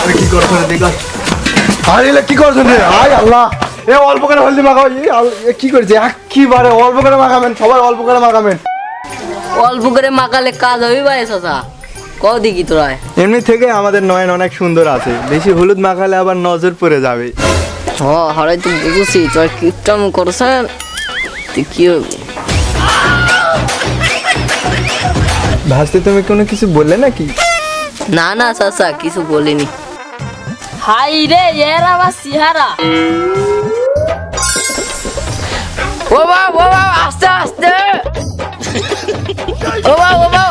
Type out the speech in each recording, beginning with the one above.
আরে কি করছ রে দেখা আরে কি করছ রে আয় আল্লাহ। এ অল্প করে হলদি মাখাও। এ কি করছে? একেবারে অল্প করে মাখাবেন সবাই অল্প করে মাখাবেন। অল্প করে মাখালে কাজ ভাই চাচা। কও দেখি তোরা এমনি থেকে আমাদের নয়ন অনেক সুন্দর আছে। বেশি হলুদ মাখালে আবার নজর পড়ে যাবে। হ হরাই তো বুঝছি। তোর কীর্তন করছেন? তুই কি হবে? ভাসতে তুমি কোনো কিছু বললে নাকি? না না চাচা কিছু বলিনি। হাই রে এর আবার সিহারা ও বাবা ও বাবা আস্তে আস্তে। ও বাবা ও বাবা।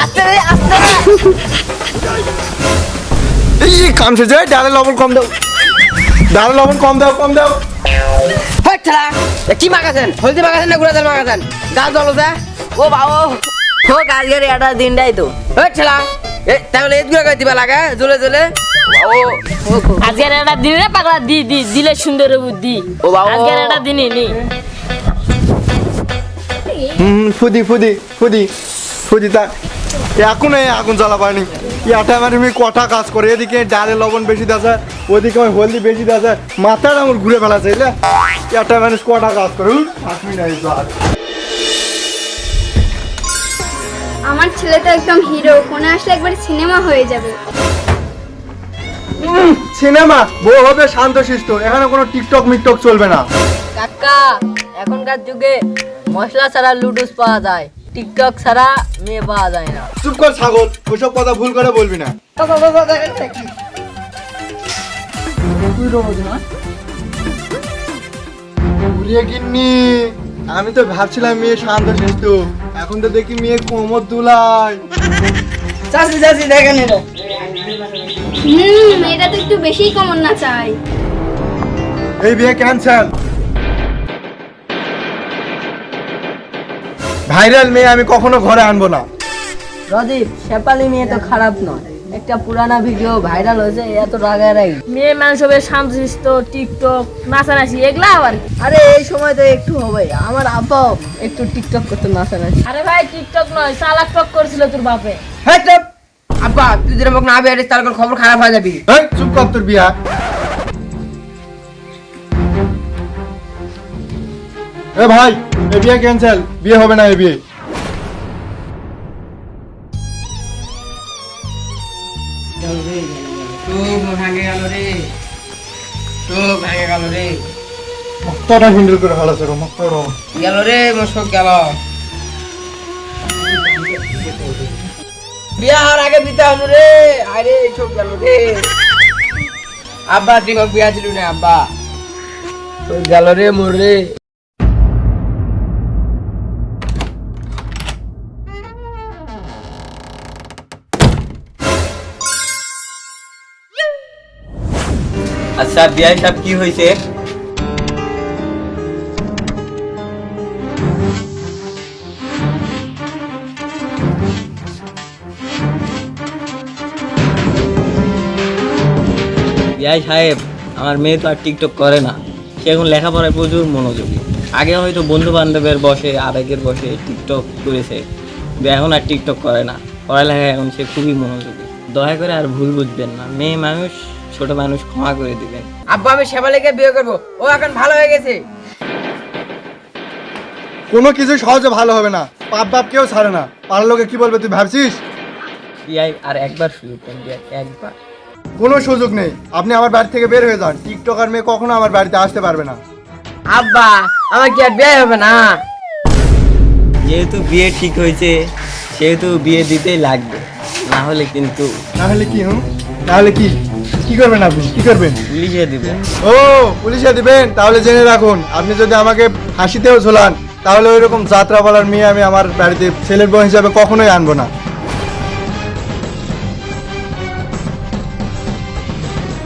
আস্তে রে আস্তে এই কামছে যে ডালে লবণ কম দাও। ডালে লবণ কম দাও কম দাও। ছেলা কি মাখাছেন হলদি মাগাছেন না গুড়া তেল মাখাছেন গাছ জল দে। ও বাবা ও কালকের এটা দিনটাই তো। ছেলা এ তাহলে এই করে দিবা লাগে জ্বলে জ্বলে ও ও আজকের একটা দিন রে পাগলা দি দি দিলে সুন্দর বুদ্ধি ও বাবা। আজকের একটা দিনই নি হুম ফুদি ফুদি ফুদি ফুদি তা এখন এই আগুন জ্বালা পায়নি এটা আমার আমি কটা কাজ করে এদিকে ডালে লবণ বেশি দেছে ওদিকে আমার হলদি বেশি দেছে মাথাটা আমার ঘুরে ফেলাছে এটা মানুষ কটা কাজ করে না আমার ছেলে তো একদম হিরো কোনে আসলে একবার সিনেমা হয়ে যাবে। সিনেমা বউ হবে শান্ত শিষ্ট এখানে কোনো টিকটক মিকটক চলবে না। কাকা এখনকার যুগে মশলা ছাড়া লুডুস পাওয়া যায় টিকটক ছাড়া মেয়ে পাওয়া যায় না। চুপ কর ছাগল ওসব কথা ভুল করে বলবি না। উড়িয়ে কিন্নি। আমি তো ভাবছিলাম মেয়ে শান্ত শিষ্ট এখন তো দেখি মেয়ে কোমর দুলাই চাষি চাষি দেখেন এটা। হুম মেয়েটা তো একটু বেশিই কমন না চাই। এই বিয়ে ক্যান্সেল ভাইরাল মেয়ে আমি কখনো ঘরে আনব না। রদীপ শেপালি মেয়ে তো খারাপ নয়। একটা পুরানা ভিডিও ভাইরাল হয়েছে এত রাগারাগি মেয়ে মানুষ হবে শান্তশিষ্ট টিকটক নাচানাচি এগুলা আবার কি? আরে এই সময় তো একটু হবে। আমার আব্বাও একটু টিকটক করতে নাচানাচি। আরে ভাই টিকটক নয় চালাক টক করেছিল তোর বাপে। হ্যাঁ চুপ! আব্বা তুই যেন মুখ না বেরিস তার খবর খারাপ হয়ে যাবি। এই চুপ কর তোর বিয়া। এ ভাই এ বিয়ে ক্যান্সেল বিয়ে হবে না এ বিয়ে। রে চুপ ভাঙে গেল রে। মক্তটা হিন্ডল করে ফেলাছে রো মক্তটা গেল রে মশক গেল। বিয়ার আগে বিতা হলো রে। আরে সব গেল রে। আব্বা তুই বিয়া দিলু না আব্বা গেল রে মোর রে। আচ্ছা বিয়াই সাহেব, কি হয়েছে? বিয়াই সাহেব, আমার মেয়ে তো আর টিকটক করে না। সে এখন লেখাপড়ায় প্রচুর মনোযোগী। আগে হয়তো বন্ধু বান্ধবের বসে, আবেগের বসে টিকটক করেছে এখন আর টিকটক করে না। পড়ালেখায় এখন সে খুবই মনোযোগী। দয়া করে আর ভুল বুঝবেন না। মেয়ে মানুষ ছোট মানুষ ক্ষমা করে দিবেন। আব্বা আমি শেফালিকে বিয়ে করব। ও এখন ভালো হয়ে গেছে। কোনো কিছু সহজে ভালো হবে না। পাপ বাপ কেউ ছাড়ে না। পাড়ার লোকে কি বলবে তুই ভাবছিস? আর একবার সুযোগ দেন একবার। কোনো সুযোগ নেই। আপনি আমার বাড়ি থেকে বের হয়ে যান। টিকটকার মেয়ে কখনো আমার বাড়িতে আসতে পারবে না। আব্বা আমার কি আর বিয়ে হবে না? যেহেতু বিয়ে ঠিক হয়েছে সেহেতু বিয়ে দিতেই লাগবে। না হলে কিন্তু তাহলে কি হুম? তাহলে কি? কি করবেন আপনি? কি করবেন? পুলিশে দিব। ও পুলিশে দিবেন? তাহলে জেনে রাখুন আপনি যদি আমাকে হাসিতেও ঝোলান তাহলে ওইরকম যাত্রা বলার মেয়ে আমি আমার বাড়িতে ছেলের বউ হিসাবে কখনোই আনব না।